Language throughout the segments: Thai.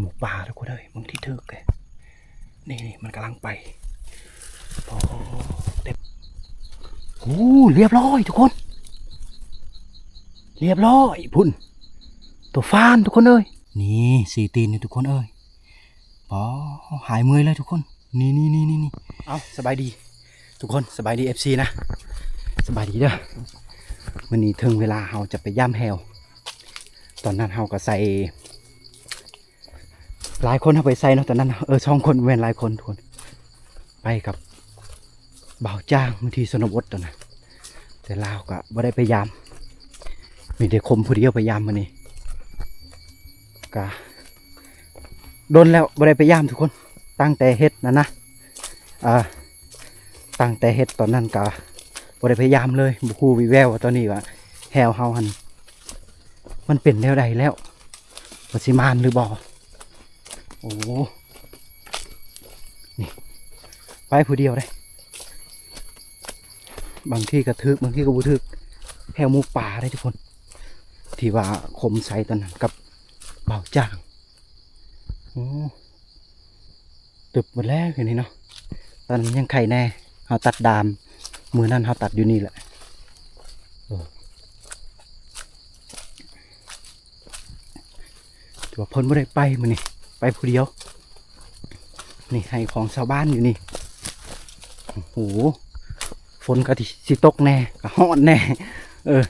หมูป่าทุกคนเลยมึงที่ทึกเลยนี่นี่มันกำลังไปโอ้เต็มโอ้เรียบร้อยทุกคน เรียบร้อยพุ่น ตัวฟานทุกคนเอ้ยนี่สี่ตีนนี่ทุกคนเอ้ยปอหายเมื่อยเลยทุกคน นี่นี่นี่นี่นี่เอาสบายดี ทุกคนสบายดีเอฟซีนะสบายดีเด้อวันนี้ถึงเวลาเราจะไปย่ำแฮวตอนนั้นเราก็ใส่ หลายคนเอาไปใส่เนาะตอนนั้นเออสองคนเวนหลายคนทุกคนไปกับเบาจ้างบางทีสนบทตอนนั้นแต่ลาวก็บ่ได้ไปยาม มีแต่คมผู้เดียวไปยามมานี่กะโดนแล้วบ่ได้ไปยามทุกคน ตั้งแต่เฮ็ดนะนะอ่าตั้งแต่เฮ็ดตอนนั้นกะบ่ได้พยายามเลยบุคูวิแววว่าตอนนี้ว่าแฮวเฮาหันมันเป็นแนวใดแล้วว่าสิมานหรือบ่ โอ้นี่ไปผู้เดียวได้ บางที่ก็ทึกบางที่ก็บ่ทึกแฮวมูป่าได้ทุกคน ที่ว่าคมใสตอนนั้นกับเบาจ้างโอ้ตึบหมดแล้วอย่างนี้เนาะตอนนั้นยังไข่แน่เขาตัดดาม มือนั่นเขาตัดอยู่นี่แหละเออถือว่าเพ้นไม่ได้ไปมันนี่ ไปผู้เดียว นี่ให้ของชาวบ้านอยู่นี่ โอ้โห ฝนก็ที่สิตกแน่ก็ฮ้อนแน่ เออ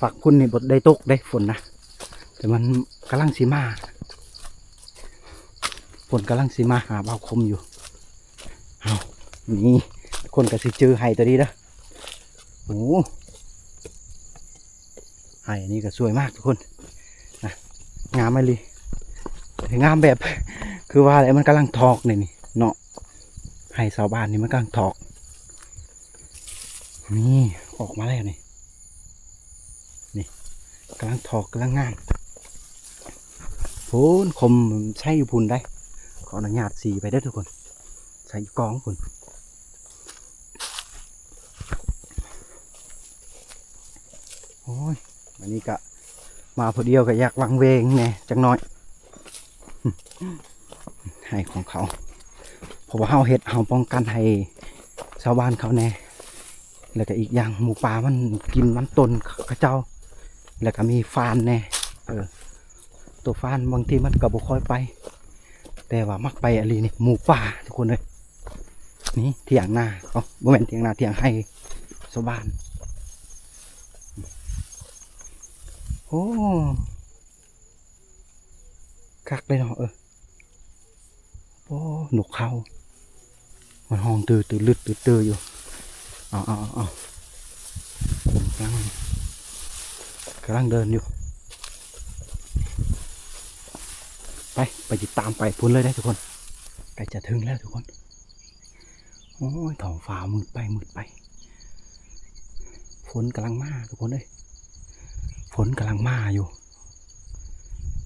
ฝักคุณนี่บดได้ตกได้ฝนนะ แต่มันกำลังสีมา ฝนกำลังสีมาหาเบาคมอยู่เอานี่คนก็สิเจอไห้ตัวนี้นะโอ้ไห้นนี้ก็สวยมากทุกคนนะงามไหมลี งามแบบ คือว่าอะไรมันกำลังทอกนี่นี่เนาะไห้ชาวบ้านนี่มันกำลังทอก นี่ออกมาแล้วนี่นี่กำลังถอกกำลังงามพูนคมใช่อยู่พูนได้ ขออนุญาตสีไปได้ทุกคน ใส่อยู่กองพุ่นโอ้ยวันนี้ก็มาพอเดียวก็อยากวังเวงแหน่จังน้อย ให้ของเขา เพราะว่าเฮาเห็ดเฮาป้องกันให้ชาวบ้านเขาแน่แล้วก็อีกอย่างหมูป่ามันกินมันตนเขาเจ้า แล้วก็มีฟานแน่เออตัวฟานบางทีมันก็บ่ค่อยไป แต่ว่ามักไปอะไรนี่หมูป่าทุกคนเลยนี่เถียงนาเอ๋อบ่แม่นเถียงนาเถียงให้ชาวบ้านโอ้คักเลยเนาะเออ โอ้หนุกเขามันห้องตือตือลึดตือตืออยู่เอาเอาเอาเอากำลังกำลังเดินอยู่ ไปไปติดตามไปพุ่นเลยได้ทุกคนใกล้จะถึงแล้วทุกคน โอ้ยท้องฟ้ามืดไปมืดไป ฝนกำลังมาทุกคนเลยฝนกำลังมาอยู่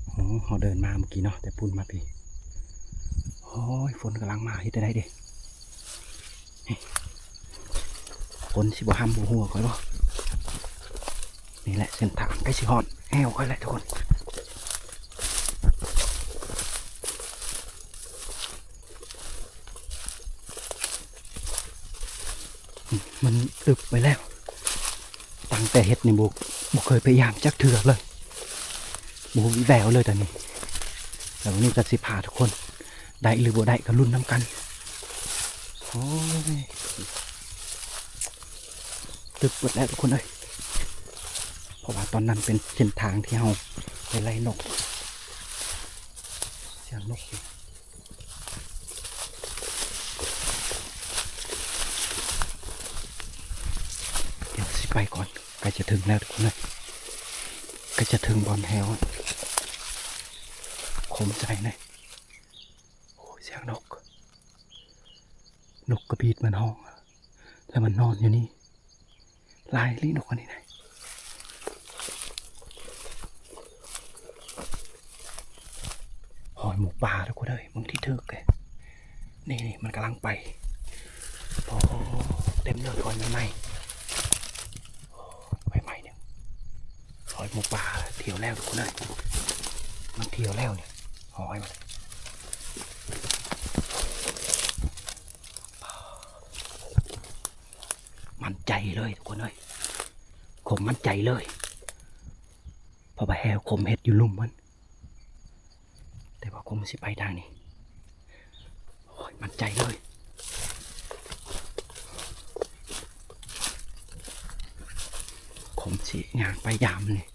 โอ้เราเดินมาเมื่อกี้เนาะแต่ปุ่นมาพี่ โอ้ยฝนกำลังมาเฮ็ดได้เด้ฝนสิบ่ห้ำบ่หัวก่อนบ่นี่แหละเส้นทางใกล้สิฮอดแอวค่อยแหละทุกคนมันตึบไปแล้ว ตั้งแต่เฮ็ดในบุกบุกเคยพยายามจักเถื่อเลยบุวิแววเลยตอนนี้แต่วันนี้จะสิพาทุกคน ได้หรือบ่ได้ก็รุ่นน้ำกันโอ้ยตึกบหมดแล้วทุกคนเลยเพราะว่าตอนนั้นเป็นเส้นทางที่เราไปไล่นกเสียงนกอยู่เดี๋ยวสิไปก่อนใกล้จะถึงแล้วทุกคนเลยใกล้จะถึงบอลแฮวคมใจนะโอ้ยเสียงนก นกกระบีดมันห้อง แล้วมันนอนอยู่นี่ ลายลีนกอันนี้นหอยหมูป่าทุกคนเลยมึงที่ทึกเลยนี่นี่มันกำลังไปโอ้เต็มเลยหอยใหม่ๆโอ้ใหม่ๆเนี่ยหอยหมูป่าเที่ยวแล้วทุกคนเลยมันเที่ยวแล้วเนี่ยหอยมัน มั่นใจเลยทุกคนเลยคมมั่นใจเลยเพอไปแหวคมเห็ดอยู่ลุ่มมัน แต่ว่าคมสิไปทางนี้โอ้ยมั่นใจเลยคมสิงางไปยามเลย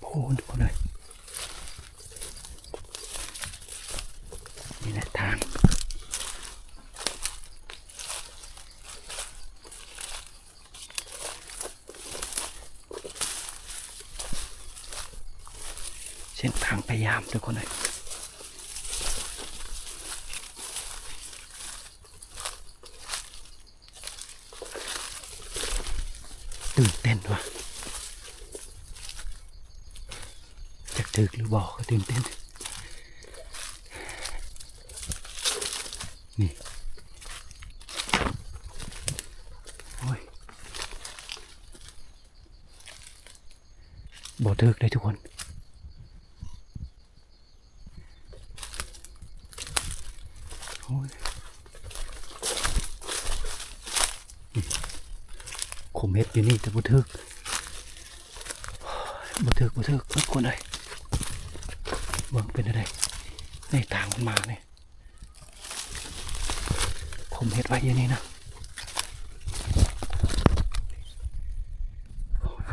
โอ้โหทุกคนเลยนี่แหละทาง เส้นทางพยายาม ทุกคนเลยตื่นเต้นว่ะจะถึกหรือบอกก็ตื่นเต้น นี่ โอ้ยบอกถึกเลยทุกคน โอ้ยนี่ขมเฮ็ด อยู่นี่แต่บ่ถึกบ่ถึกบ่ถึกทุกคนเลยเบิ่งเป็นอะไรในทางมันมาเนี่ยขมเฮ็ดไว้อย่างนี้นะ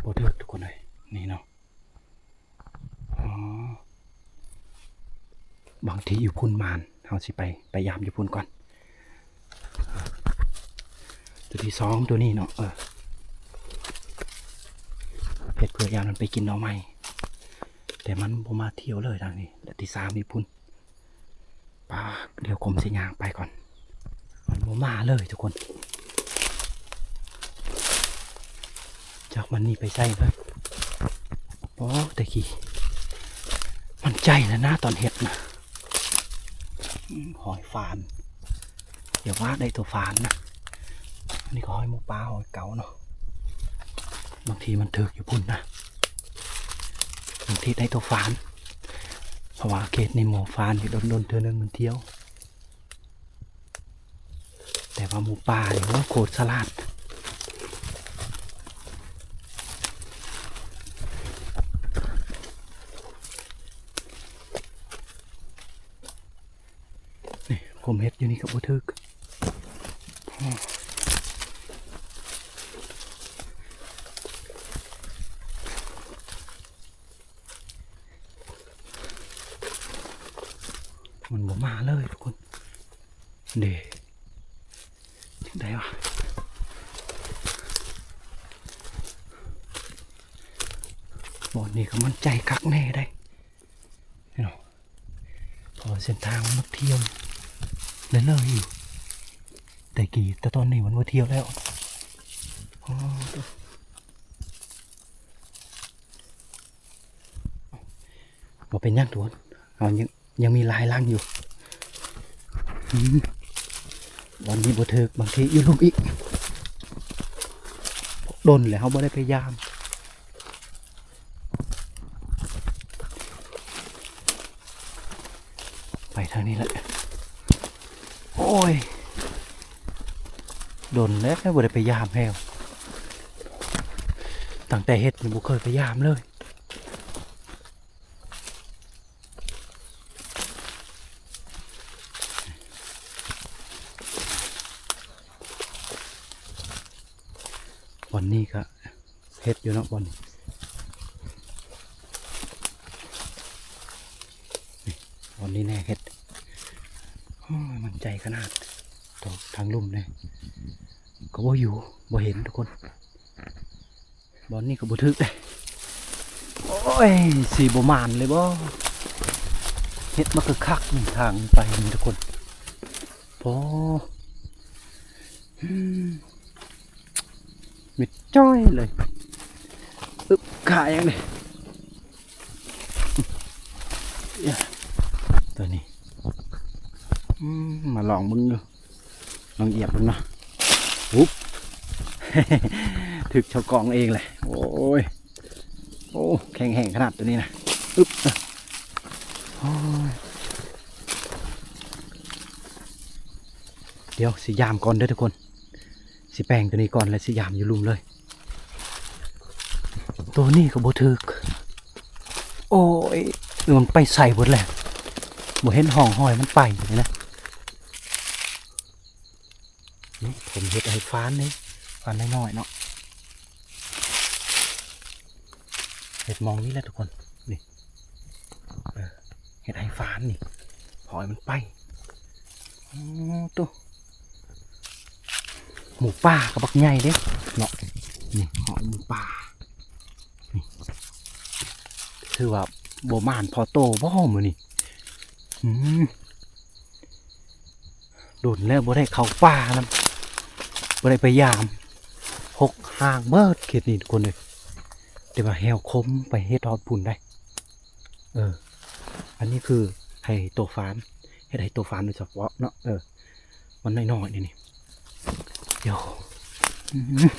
บ่ถึกทุกคนเลยนี่เนาะอ๋อบางทีอยู่พุ่นมานเอาสิไปไปยามอยู่พุ่นก่อน ตัวที่สองตัวนี้เนาะเออ พื่อยามมันไปกินหน่อไม้แต่มันบ่มาเที่ยวเลยทางนี้แล้วที่สามมีพุ่นปลาเดี๋ยวกรมสิยางไปก่อน มันบ่มาเลยทุกคน จากมันนี่ไปใส่เลยโอ้แต่กี้มันใจนะนะตอนเห็ดนะหอยฟานอย่าว่าได้ตัวฟานนะนี่ก็หอยหมูปลาหอยเก๋าเนาะบางทีมันถึกอยู่พุ่นนะ บางทีได้ตัวฟานเพราะว่าเขตในหมูฟานที่โดนโดนๆเธอนึงมันเที่ยว แต่ว่าหมูป่าเนี่ยว่าโคตรสลัดนี่ผมเฮ็ดอยู่นี่กับบุทึก มันบ่มาเลยทุกคน เดได้ปะบอนนี่ก็มันใจคักแน่ได้เนาะพอเส้นทางมันเที่ยวเลยเลยอยู่แต่กี่แต่ตอนนี้มันมาเที่ยวแล้วอ๋อบ่เป็นยังทุกคนเอายัง ยังมีลายล่างอยู่วันนี้บ่เถึกบางทีอยู่ลุมอีกโดนแล้วเขาบ่ได้พยายามไปทางนี้แหละโอ้ยโดนแล้วบ่ได้พยายามแล้วตั้งแต่เฮ็ดนี่บ่เคยพยายามเลย บอนนี่ก็ เฮ็ดอยู่เนาะบอนนี่นี่บอนนี่แน่เฮ็ดมันใจขนาดตกทางลุ่มเลยก็บ่อยู่บ่เห็นทุกคนบอนนี่ก็บ่ทึกเลยโอ้ยสีบ่มานเลยบ่เฮ็ดมาคือคักทางไปนี่ทุกคนพอมิดจ้อยเลย ขายังเลยตัวนี้มาลองมึงดูลองเหยียบมึงเนาะปุ๊บถึกชาวกองเองเลย โอ้ย โอ้ แข็งแห้งขนาดตัวนี้นะอึบเดี๋ยวสิยามก่อนเด้อทุกคน สิแปลงตัวนี้ก่อนแล้วสิยามอยู่ลุมเลย ตัวนี้ก็บ่ถึก โอ้ยเออมันไปใส่หมดแหละบ่เห็นห้องห้อยมันไปเลยนะนี่ผมเฮ็ดให้ฟ้านนี่ฟ้านน้อยๆเนาะเฮ็ดมองนี่แหละทุกคนนี่เออเฮ็ดให้ฟ้านนี่หอยมันไปอือตัวหมูป่ากับบักใหญ่เด้เนาะนี่หอยหมูป่า คือว่าโบมานพอโตบ่มือนี่โดนแล้วบ่ได้เข้าป่านํบ่ได้ไปยามหกห่างเบิดเขตนี้ทุกคนเลยแต่ว่าแหวคมไปเฮ็ดทอดปุ่นได้ เออ อันนี้คือให้ตัวฟานเฮ็ดให้ตัวฟานโดยเฉพาะเนาะเออมันน้อยๆนี่นี่เดี๋ยวอืม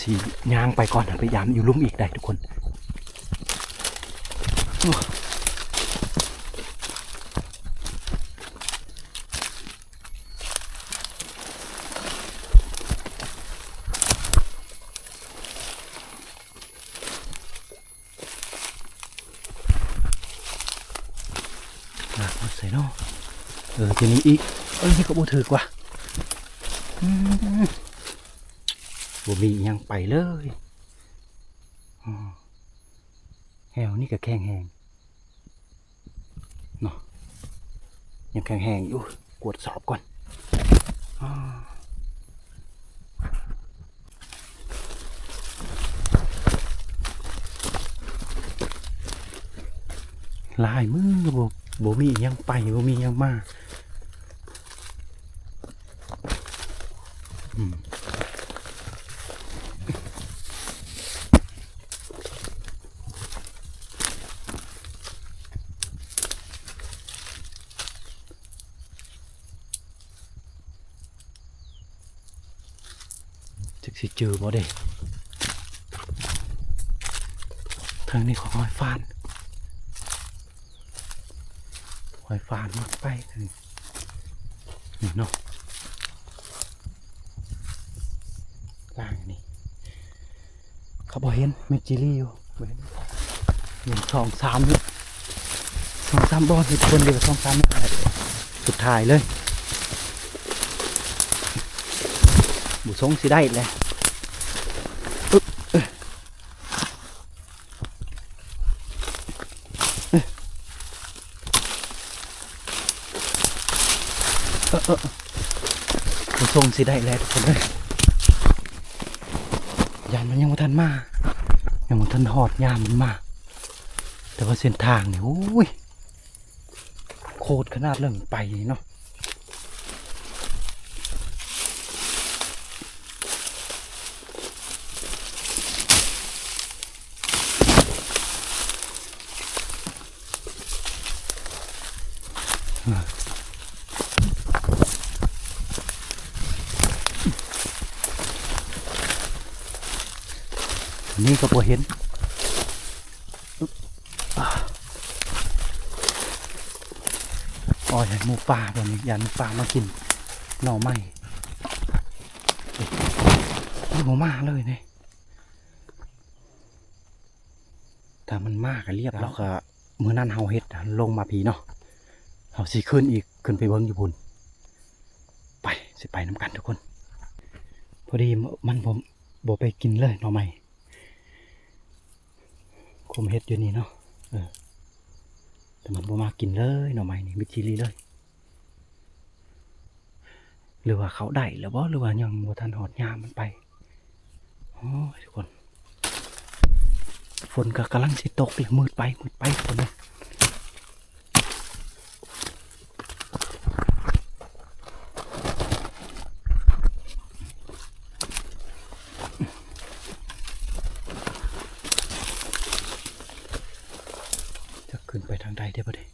สีย่างไปก่อนนะไปยามอยู่ลุ่มอีกได้ทุกคน ใส่เนอะเออทีนี้อีกเอ้ยนี่ก็บ่ถือกว่าอืมบ่มีอิหยังไปเลยอ๋อแหวนี่ก็แข็งแหงเนาะ ยังแข็งแหงอยู่กวดสอบก่อนลายมือบ่บ่มียังไปบ่มียังมา เจอบ่เด้ทางนี้ของหอยฟานหอยฟานมาไปกันนี่เนาะล่างนนี่เขาบอกเห็นเมจิลี่อยู่เห็นหนึ่งสองสามสองสามบอลมีคนเดียวสองสามนี่อะไรสุดท้ายเลยบุทรงสิได้เลยอึ๊บเอ้ย เออเออบุทรงสิได้แล้วทุกคนเลยยานมันยังไม่ทันมายังมันทันหอดยามมันมา แต่ว่าเส้นทางนี่โอ้ยโคตรขนาดเรื่องไปเนาะ นี่ก็พอเห็นอ๋อยันหมูป่าบนนี้ยันป่ามากินหน่อไม้โอ้ยหมูมาเลยเนี่ยถ้ามันมากก็เรียบแล้วก็เมื่อนั้นเฮาเฮ็ดลงมาผีเนาะเฮาสิขึ้นอีกขึ้นไปเบิ่งอยู่พุ่นไปสิไปน้ำกันทุกคน พอดีมันผมบ่ไปกินเลยหน่อไม้ มเห็ดอยู่นี่เนาะเออแต่มันบ่มากินเลยหน่อไม้นี่มิจิลีเลย หรือว่าเขาได้แล้วบ่หรือว่ายังบ่ทันหอดยามันไปโอ้ยทุกคน ฝนก็กำลังสิตกเลยมืดไปมืดไปทุกคนเลยจะขึ้น ไปทางใดได้บ่เด้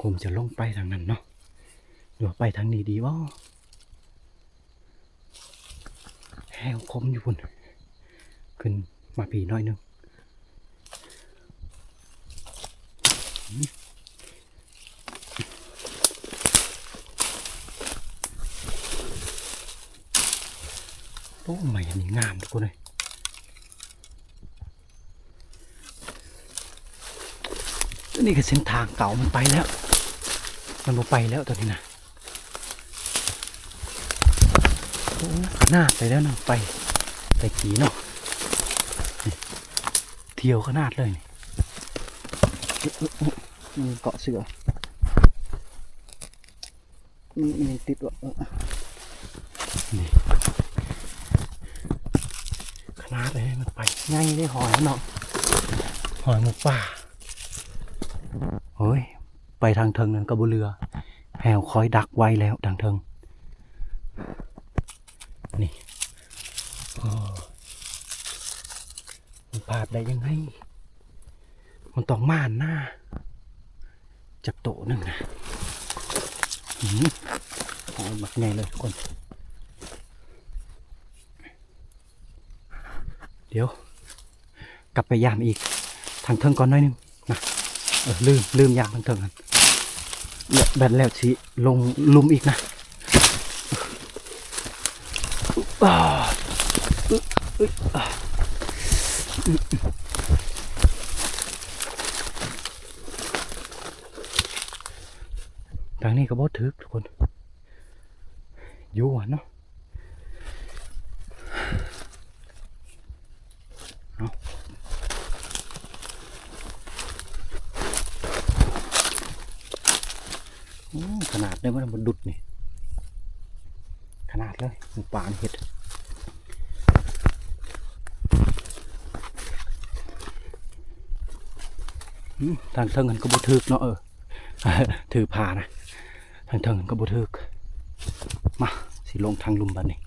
ผมจะลงไปทางนั้นเนาะหรือไปทางนี้ดีบ่แห้วคมอยู่พุ่นขึ้นมาผีน้อยนึง โอ้ไม่อันนี้งามทุกคนเลยนี่คือเส้นทางเก่ามันไปแล้ว มันไปแล้วตอนนี้นะโอ้ขนาดไปแล้วนะไปไปกี่เนาะเที่ยวขนาดเลยนี่ เกาะเสือมีมีติดวะเออนี่ขนาดเลยมันไปง่ายได้หอยเนาะหอยหมูป่าเฮ้ย ไปทางเทิงนั่นก็บุเรือแหวคอยดักไว้แล้วทางเทิง นี่โอ้มันพลาดได้ยังไง มันต้องม่านหน้าจากโตะหนึ่งนะหืมโอ้ยบักใหญ่เลยทุกคน เดี๋ยว กลับไปยามอีก ทางเทิงก่อนหน่อยนึงนะเออลืมลืมยางทั้งเทิงกันแล้วแบนแล้วสิลงลุมอีกนะอ่าอึ๊ะอึ๊ะอ่าอึ๊ะ ทางนี้ก็บอถึกทุกคนอยู่อะเนาะเอาขนาดเลยมันมันดุดนี่ ขนาดเลยหมูป่านเห็ดทางเทิงกันก็บุทึกเนาะเออถือผ่านะ ทางทางกันก็บุทึกมาสิลงทางลุมบันนี่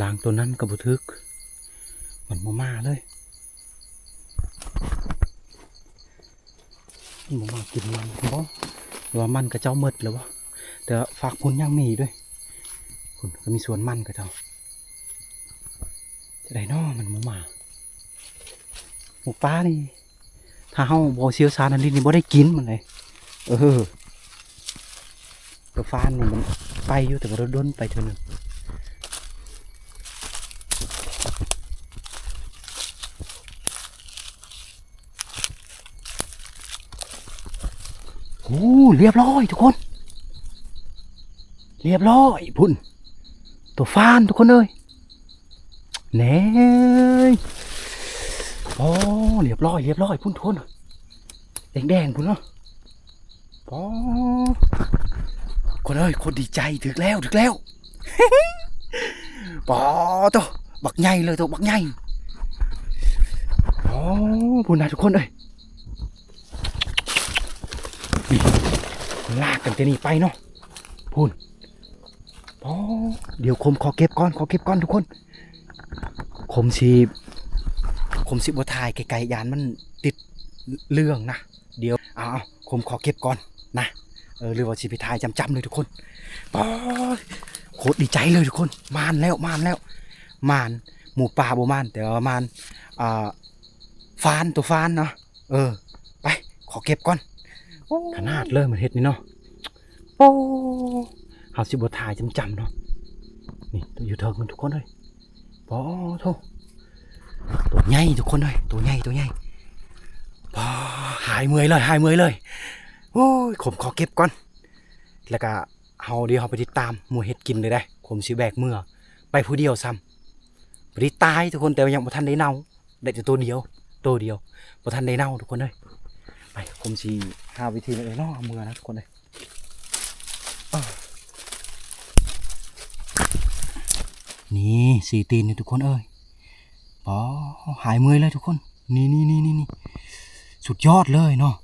ลางตัวนั้นก็บุทึก มันมามาเลย มันมากินมันบ่หรือว่ามันกับเจ้าหมดแล้ววะแต่ฝากคุณยังมีด้วยคุณก็มีส่วนมันกับเจ้า จะได้นอมันมามาหมูป้านี่ ถ้าเฮาบ่เสียวสารอันนี้นี่บ่ได้กินมันเลย เออ ตัวฟานนี่มันไปอยู่แต่ว่าเราด้นไปเท่านึงโอ้เรียบร้อยทุกคน เรียบร้อยพุ่น ตัวฟานทุกคนเลยแน่โอ้เรียบร้อยเรียบร้อยพุ่นทุนแดงแดงๆพุ่นเนาะโอ้ คนเอ้ยคนดีใจถึกแล้วถึกแล้วปอตัวบักใหญ่เลยตัวบักใหญ่โอ้พุ่นนะทุกคนเอ้ยลากกันจะนี่ไปเนาะพูนโอ้เดี๋ยวคมขอเก็บก่อนขอเก็บก่อนทุกคน คมสีคมสิบัวทายไกลๆยานมันติดเรื่องนะ เดี๋ยวเอาเอาคมขอเก็บก่อนนะ เออหรือว่าสิไปทายจำๆเลยทุกคนปอโคตรดีใจเลยทุกคน มานแล้วมานแล้ว มาน หมูป่าบ่มาน แต่ว่ามานอ่าฟานตัวฟานเนาะเออ ไป ขอเก็บก่อนขนาดเลยเหมือนเห็ดนี่เนาะโอ้เฮาสิบถ่ายจำจำๆเนาะนี่ตัวอยู่เทิงมันทุกคนเลยปอโทตัวใหญ่ทุกคนเลยตัวใหญ่ตัวใหญ่ปอหายเมื่อยเลยหายเมื่อยเลย โอ้ยผมขอเก็บก่อน แล้วก็เฮาเดี๋ยวเฮาไปติดตามหมูเห็ดกินเลยได้ ผมสิแบกเมื่อ ไปผู้เดียวซ้ำไปได้ตายทุกคนแต่ว่ายังบ่ทันได้เน่าได้แต่ตัวเดียว ตัวเดียวบ่ทันได้เน่าทุกคนเลยไปผมสีหาวิธีเลยเนาะเอามือนะทุกคนเลยอ้าวนี่สีตีนนี่ทุกคนเอ้ยปอหายเมื่อยเลยทุกคน นี่นี่นี่นี่สุดยอดเลยเนาะ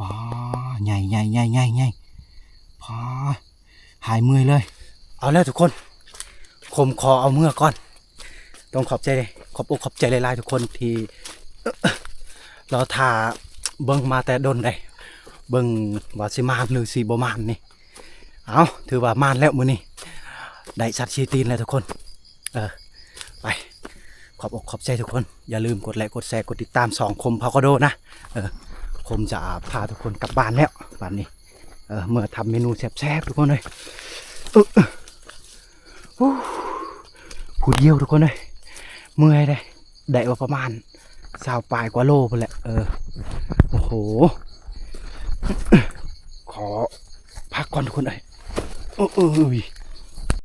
ปอใหญ่ใหญ่ใหญ่ใหญ่ใหญ่ปอหายเมื่อยเลย เอาแล้วทุกคนผมขอเอาเมื่อก่อน ต้องขอบใจเลยขอบอกขอบใจหลายๆทุกคนที่เราถาเบิ่งมาแต่ดนได้เบิ่งว่าสิมานหรือสิบ่มานนี่เอาถือว่ามานแล้วมื้อนี้ได้สัตว์ชีตีนแล้วทุกคน เออไป ขอบอกขอบใจทุกคน อย่าลืมกดไลค์กดแชร์กดติดตามสองคมพาวกโดนะ เออ คมจะพาทุกคนกลับบ้านแล้วบ้านนี้ เออเมื่อทำเมนูแซ่บๆทุกคนเลยเออโอ้พูดเยี่ยวทุกคนเลยเมื่อยเลยได้ว่าประมาณสาวปลายกว่าโลไปแหละเออโอ้โห ขอพักก่อนทุกคนเลยโอ้เอ้ย